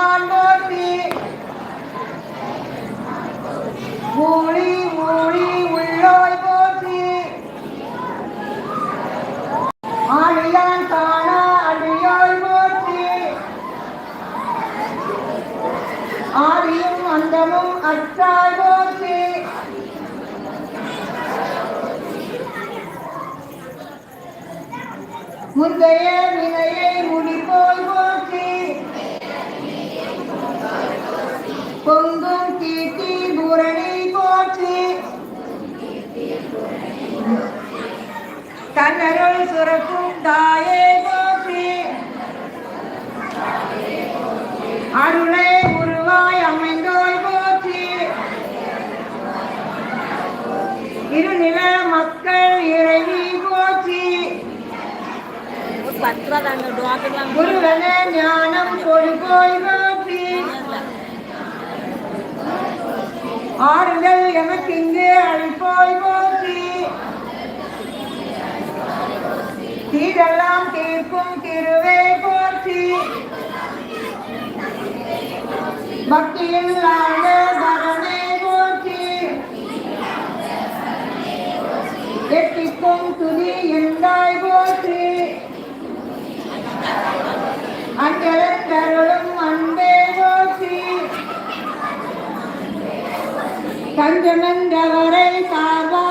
Lord. துறக்கும் தாயே போற்றி அருளை உருவாய் அமைந்தோய் போற்றி இருநில மக்கள் இறைவி போற்றி குருவன ஞானம் கொடுப்போய் போற்றி ஆறுதல் எனக்கு இங்கு அழிப்போய் போற்றி இதெல்லாம் தீர்க்கும் திருவே போற்றி. பக்தியில் ஆழ்ந்த பரமே போற்றி. எட்டிக்கும் துதி எந்தாய் போற்றி. அஞ்சலத்தருளும் அன்பே போற்றி. கஞ்சனந்தவரை சார்பா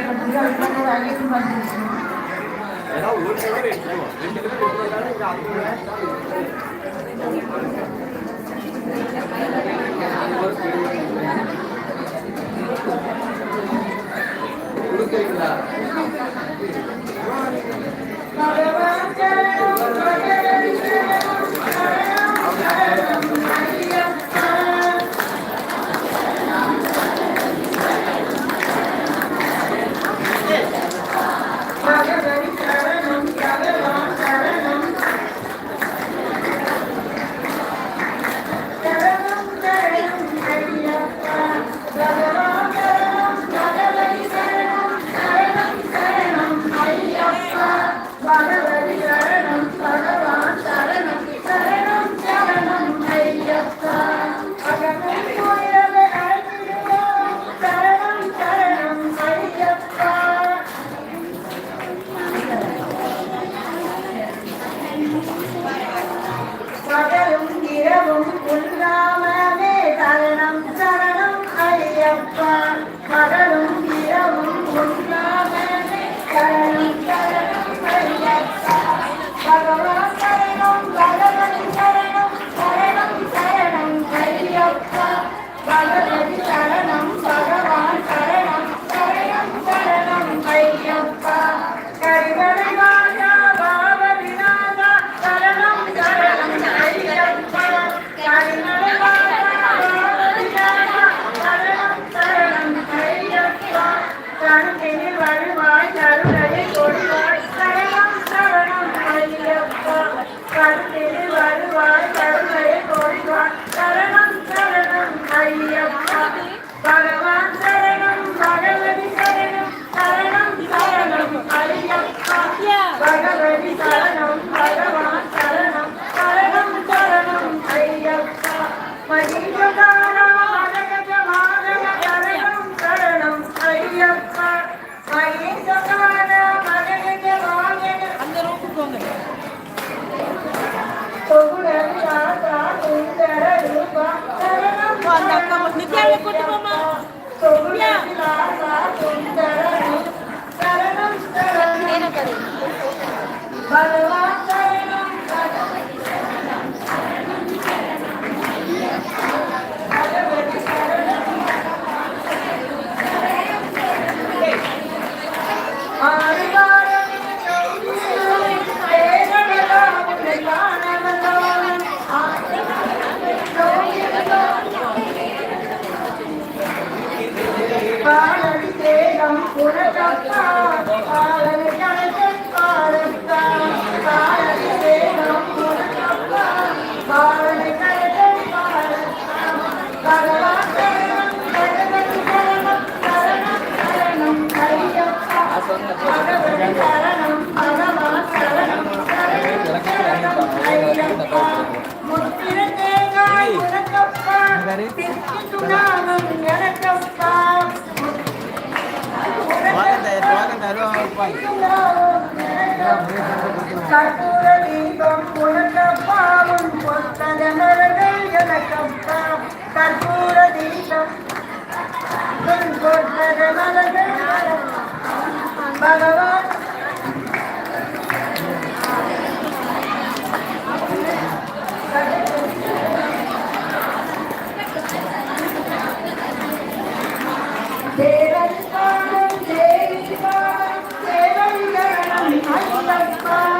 乌鲁木齐的。பாடுறாரு கற்பூர தீபம் உனக்கு பாவம் பொத்தக பகவான் Thank you.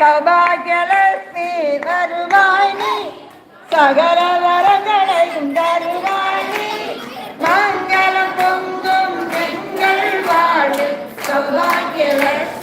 சௌபாகியலட்சுமி வருவாய் நீ சகல வரங்களையும் தருவாய் நீ மங்களம் பொங்கும் பெண்கள் வாழும் சௌபாகியலட்சுமி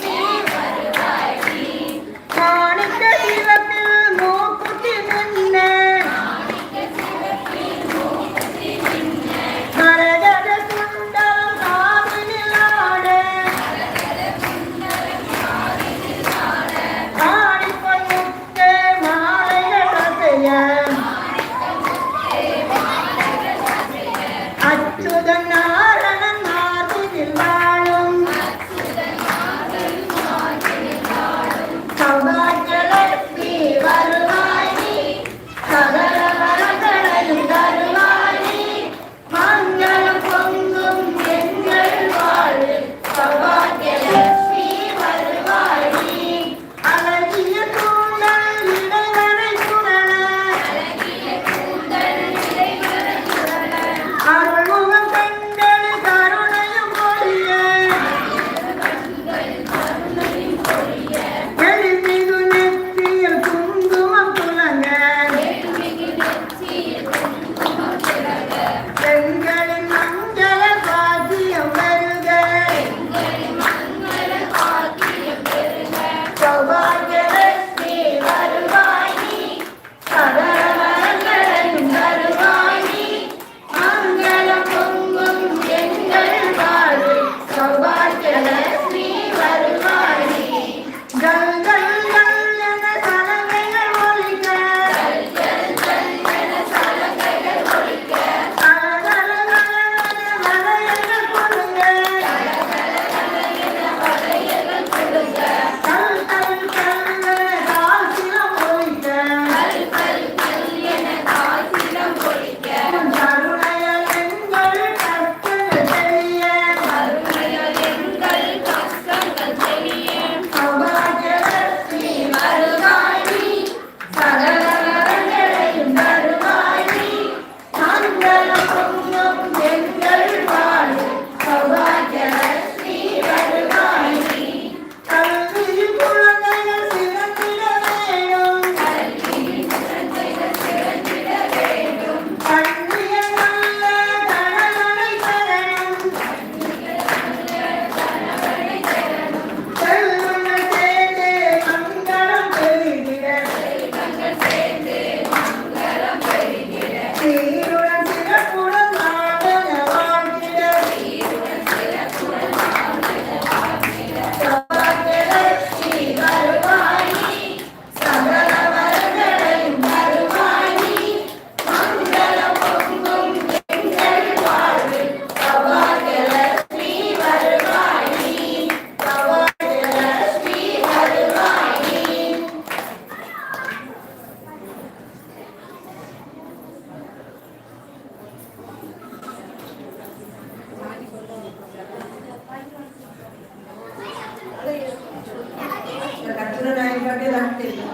படிக்கலாம் தெரியும்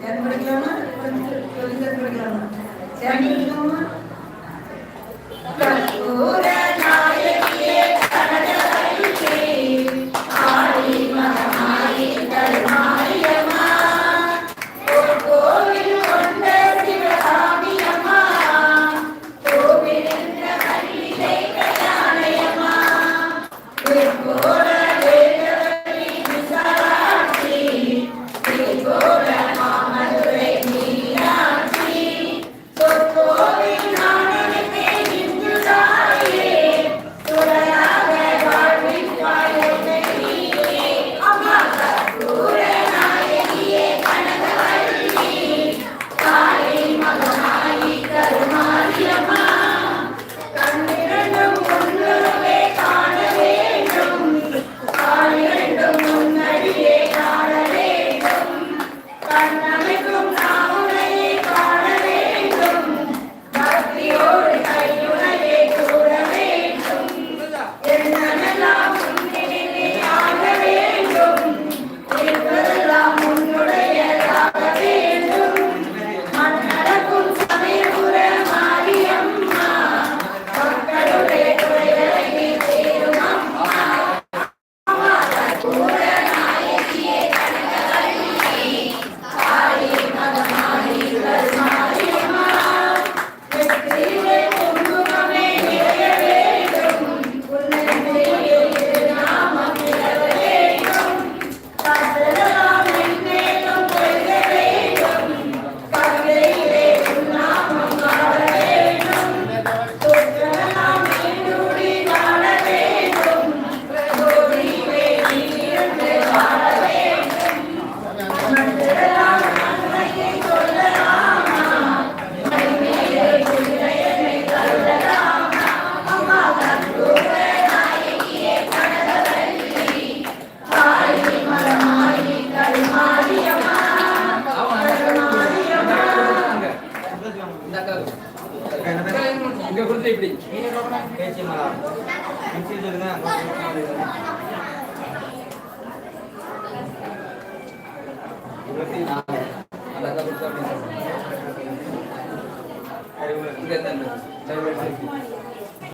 சேர்ந்து படிக்கலாமா கொஞ்சம் படிக்கலாமா சேர்ந்து படிக்கலாமா